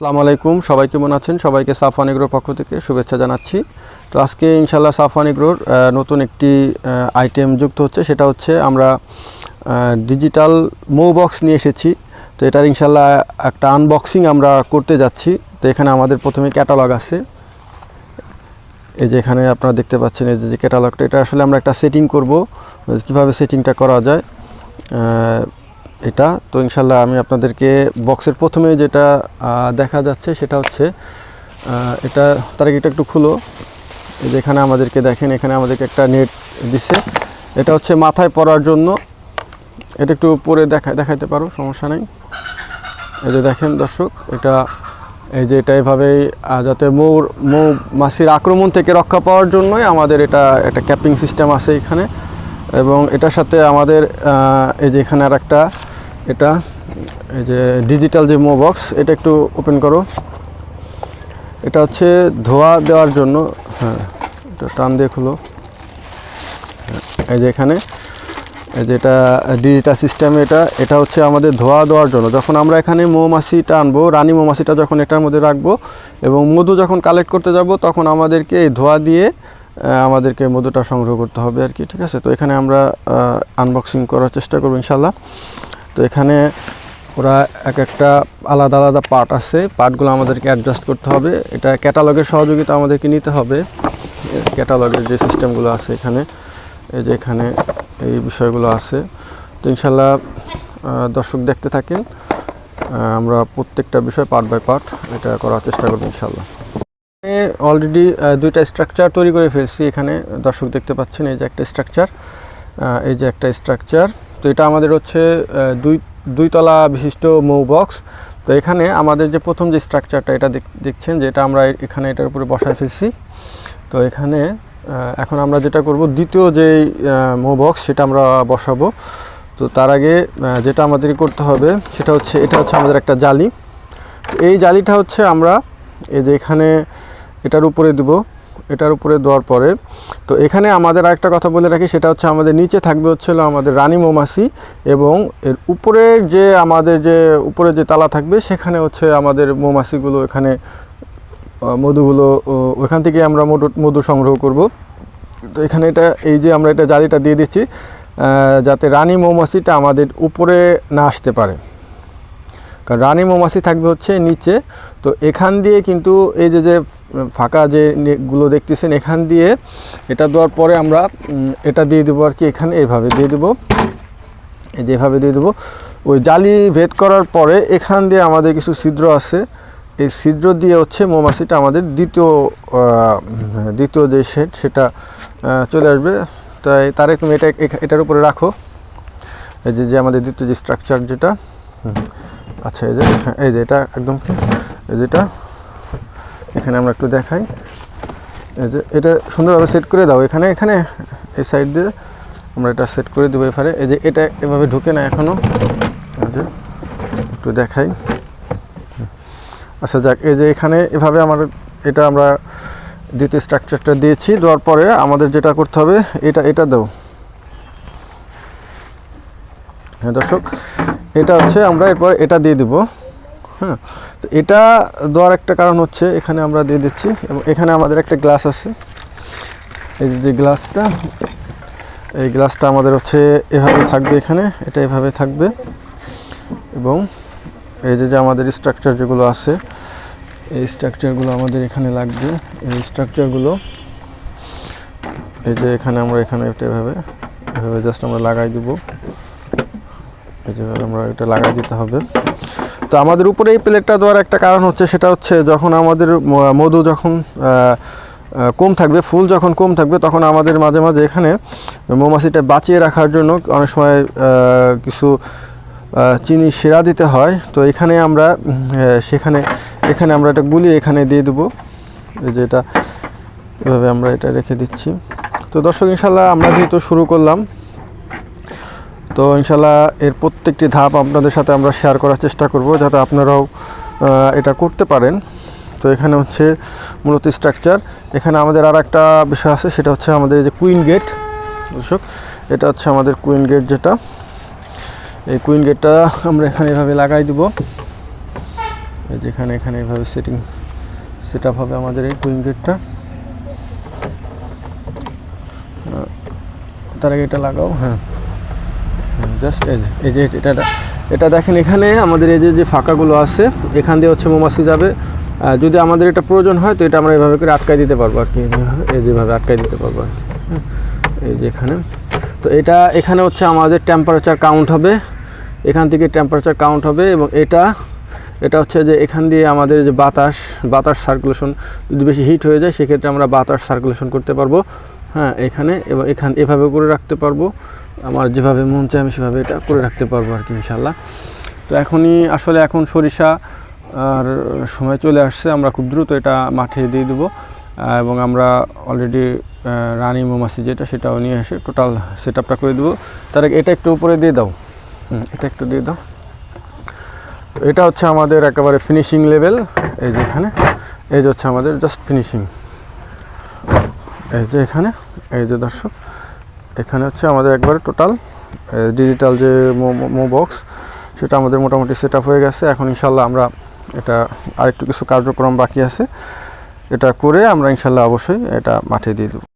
আসসালামু আলাইকুম। সবাই কেমন আছেন? সবাইকে সাফান এগ্রোর পক্ষ থেকে শুভেচ্ছা জানাচ্ছি। তো আজকে ইনশাল্লাহ সাফান এগ্রোর নতুন একটি আইটেম যুক্ত হচ্ছে। সেটা হচ্ছে আমরা ডিজিটাল মো বক্স নিয়ে এসেছি। তো এটার ইনশাল্লাহ একটা আনবক্সিং আমরা করতে যাচ্ছি। তো এখানে আমাদের প্রথমে ক্যাটালগ আছে। এই যে এখানে আপনারা দেখতে পাচ্ছেন এই যে ক্যাটালগটা এটা আসলে আমরা একটা সেটিং করব। কীভাবে সেটিংটা করা যায়। এটা। তো ইনশাল্লাহ আমি আপনাদেরকে বক্সের প্রথমে যেটা দেখা যাচ্ছে সেটা হচ্ছে এটা তার এটা একটু খুলো। এই যে এখানে আমাদেরকে দেখেন, এখানে আমাদেরকে একটা নেট দিছে। এটা হচ্ছে মাথায় পরার জন্য। এটা একটু পরে দেখা, দেখাইতে পারো, সমস্যা নেই। এই যে দেখেন দর্শক, এটা, এই যে এটা এভাবেই যাতে মৌর, মৌ মাছির আক্রমণ থেকে রক্ষা পাওয়ার জন্যই আমাদের এটা একটা ক্যাপিং সিস্টেম আছে এখানে। এবং এটার সাথে আমাদের এই যে এখানে আর একটা এটা, এই যে ডিজিটাল যে মো বক্স এটা একটু ওপেন করো। এটা হচ্ছে ধোয়া দেওয়ার জন্য হ্যাঁ এটা টান দিয়ে খুলো। এই যে এখানে, এই যে এটা ডিজিটাল সিস্টেম এটা এটা হচ্ছে আমাদের ধোয়া দেওয়ার জন্য। যখন আমরা এখানে মৌমাছিটা আনব রানী মৌমাছিটা যখন এটার মধ্যে রাখব এবং মধু যখন কালেক্ট করতে যাব, তখন আমাদেরকে এই ধোয়া দিয়ে আমাদেরকে মধুটা সংগ্রহ করতে হবে আর কি, ঠিক আছে? তো এখানে আমরা আনবক্সিং করার চেষ্টা করব ইনশাল্লাহ তো এখানে ওরা এক একটা আলাদা আলাদা পার্ট আছে। পার্টগুলো আমাদেরকে অ্যাডজাস্ট করতে হবে। এটা ক্যাটালগের সহযোগিতা আমাদেরকে নিতে হবে। ক্যাটালগের যে সিস্টেমগুলো আছে এখানে, এই যে এখানে এই বিষয়গুলো আছে। তো ইনশাল্লাহ দর্শক দেখতে থাকেন। আমরা প্রত্যেকটা বিষয় পার্ট বাই পার্ট এটা করার চেষ্টা করব ইনশাল্লাহ অলরেডি দুইটা স্ট্রাকচার তৈরি করে ফেলছি এখানে। দর্শক দেখতে পাচ্ছেন, এই যে একটা স্ট্রাকচার এই যে একটা স্ট্রাকচার তো এটা আমাদের হচ্ছে দুই, দুইতলা বিশিষ্ট মৌ বক্স তো এখানে আমাদের যে প্রথম যে স্ট্রাকচারটা এটা দেখ- দেখছেন যে এটা আমরা এখানে এটার উপরে বসায় ফেলছি। তো এখানে এখন আমরা যেটা করব, দ্বিতীয় যে মো বক্স সেটা আমরা বসাবো। তো তার আগে যেটা আমাদের করতে হবে, সেটা হচ্ছে, এটা হচ্ছে আমাদের একটা জালি। এই জালিটা হচ্ছে আমরা, এই যে এখানে এটার উপরে দিব। এটার উপরে দেওয়ার পরে, তো এখানে আমাদের আরেকটা কথা বলে রাখি, সেটা হচ্ছে আমাদের নিচে থাকবে হচ্ছে আমাদের রানী মৌমাছি এবং এর উপরে যে আমাদের যে উপরে যে তালা থাকবে, সেখানে হচ্ছে আমাদের মৌমাছিগুলো এখানে মধুগুলো ওখান থেকে আমরা মধু মধু সংগ্রহ করব। তো এখানে এটা, এই যে আমরা এটা জালিটা দিয়ে দিচ্ছি যাতে রানী মৌমাছিটা আমাদের উপরে না আসতে পারে। কারণ রানী মৌমাছি থাকবে হচ্ছে নিচে তো এখান দিয়ে কিন্তু এই যে যে ফাঁকা যে গুলো দেখতেছেন এখান দিয়ে এটা দেওয়ার পরে আমরা এটা দিয়ে দেবো আর কি এখানে এইভাবে দিয়ে দেবো। এই যে এভাবে দিয়ে দেবো। ওই জালি ভেদ করার পরে এখান দিয়ে আমাদের কিছু ছিদ্র আছে। এই ছিদ্র দিয়ে হচ্ছে মৌমাছিটা আমাদের দ্বিতীয় দ্বিতীয় যে শেড সেটা চলে আসবে। তাই তার তুমি এটা এটার উপরে রাখো। এই যে যে আমাদের দ্বিতীয় যে স্ট্রাকচার যেটা আচ্ছা এই যে হ্যাঁ, এই যে এটা একদম যেটা, এখানে আমরা একটু দেখাই। এই যে, এটা সুন্দরভাবে সেট করে দাও। এখানে এখানে, এই সাইড দিয়ে আমরা এটা সেট করে দেবো এবারে। এই যে, এটা এভাবে ঢুকে না এখনও যে, একটু দেখাই। আচ্ছা যাক, এই যে, এখানে এভাবে আমার, এটা আমরা দ্বিতীয় স্ট্রাকচারটা দিয়েছি। দেওয়ার পরে আমাদের যেটা করতে হবে, এটা এটা দাও। হ্যাঁ দর্শক, এটা হচ্ছে আমরা এরপর এটা দিয়ে দিব। হ্যাঁ? তো এটা দেওয়ার একটা কারণ হচ্ছে এখানে আমরা দিয়ে দিচ্ছি এবং এখানে আমাদের একটা গ্লাস আছে। এই যে গ্লাসটা, এই গ্লাসটা আমাদের হচ্ছে এভাবে থাকবে এখানে, এটা এভাবে থাকবে এবং এই যে যে আমাদের স্ট্রাকচার যেগুলো আছে, এই স্ট্রাকচারগুলো আমাদের এখানে লাগবে। এই স্ট্রাকচারগুলো এই যে এখানে আমরা এখানে এটা এভাবে এভাবে জাস্ট আমরা লাগাই দেবো। এই যে আমরা এটা লাগাই দিতে হবে। তো আমাদের উপরে এই প্লেটটা দেওয়ার একটা কারণ হচ্ছে, সেটা হচ্ছে যখন আমাদের মধু যখন কম থাকবে, ফুল যখন কম থাকবে, তখন আমাদের মাঝে মাঝে এখানে মৌমাছিটা বাঁচিয়ে রাখার জন্য অনেক সময় কিছু চিনি সেরা দিতে হয়। তো এখানে আমরা সেখানে, এখানে আমরা এটা গুলিয়ে এখানে দিয়ে দেবো। এই যে এটা, এভাবে আমরা এটা রেখে দিচ্ছি। তো দর্শক ইনশাল্লাহ আমরা যেহেতু শুরু করলাম তো ইনশাল্লাহ এর প্রত্যেকটি ধাপ আপনাদের সাথে আমরা শেয়ার করার চেষ্টা করব, যাতে আপনারাও এটা করতে পারেন। তো এখানে হচ্ছে মূলত স্ট্রাকচার এখানে আমাদের আর একটা বিষয় আছে, সেটা হচ্ছে আমাদের যে কুইন গেট দর্শক, এটা হচ্ছে আমাদের কুইন গেট যেটা। এই কুইন গেটটা আমরা এখানে এভাবে লাগাই দিব। যেখানে এখানে এভাবে সেটিং সেট হবে আমাদের এই কুইন গেটটা তার আগে এটা লাগাও হ্যাঁ। জাস্ট এই যে এটা, এটা- দেখেন এখানে আমাদের এই যে যে ফাঁকাগুলো আছে, এখান দিয়ে হচ্ছে মৌমাছি যাবে। যদি আমাদের এটা প্রয়োজন হয়, তো এটা আমরা এভাবে করে আটকাই দিতে পারব আর কি এই যেভাবে আটকাই দিতে পারব আর কি। এই যে এখানে। তো এটা এখানে হচ্ছে আমাদের টেম্পারেচার কাউন্ট হবে। এখান থেকে টেম্পারেচার কাউন্ট হবে এবং এটা এটা হচ্ছে যে এখান দিয়ে আমাদের যে বাতাস বাতাস সার্কুলেশন যদি বেশি হিট হয়ে যায়, সেক্ষেত্রে আমরা বাতাস সার্কুলেশন করতে পারব। হ্যাঁ এখানে এবং এখান, এভাবে করে রাখতে পারব। আমার যেভাবে মন চায় আমি সেভাবে এটা করে রাখতে পারব আর কি ইনশাল্লাহ তো এখনই আসলে এখন সরিষা আর সময় চলে আসছে, আমরা খুব দ্রুত এটা মাঠে দিয়ে দেবো। এবং আমরা অলরেডি রানী মৌমাছি যেটা সেটাও নিয়ে এসে টোটাল সেট আপটা করে দেবো। তার এটা একটু উপরে দিয়ে দাও। এটা একটু দিয়ে দাও। এটা হচ্ছে আমাদের একেবারে ফিনিশিং লেভেল এই যে এখানে। এই যে হচ্ছে আমাদের জাস্ট ফিনিশিং এই যে এখানে, এই যে দর্শক। এখানে হচ্ছে আমাদের একবারে টোটাল ডিজিটাল যে মো বক্স সেটা আমাদের মোটামুটি সেট হয়ে গেছে। এখন ইনশাল্লাহ আমরা এটা আরেকটু কিছু কার্যক্রম বাকি আছে। এটা করে আমরা ইনশাল্লাহ অবশ্যই এটা মাঠে দিয়ে দেবো।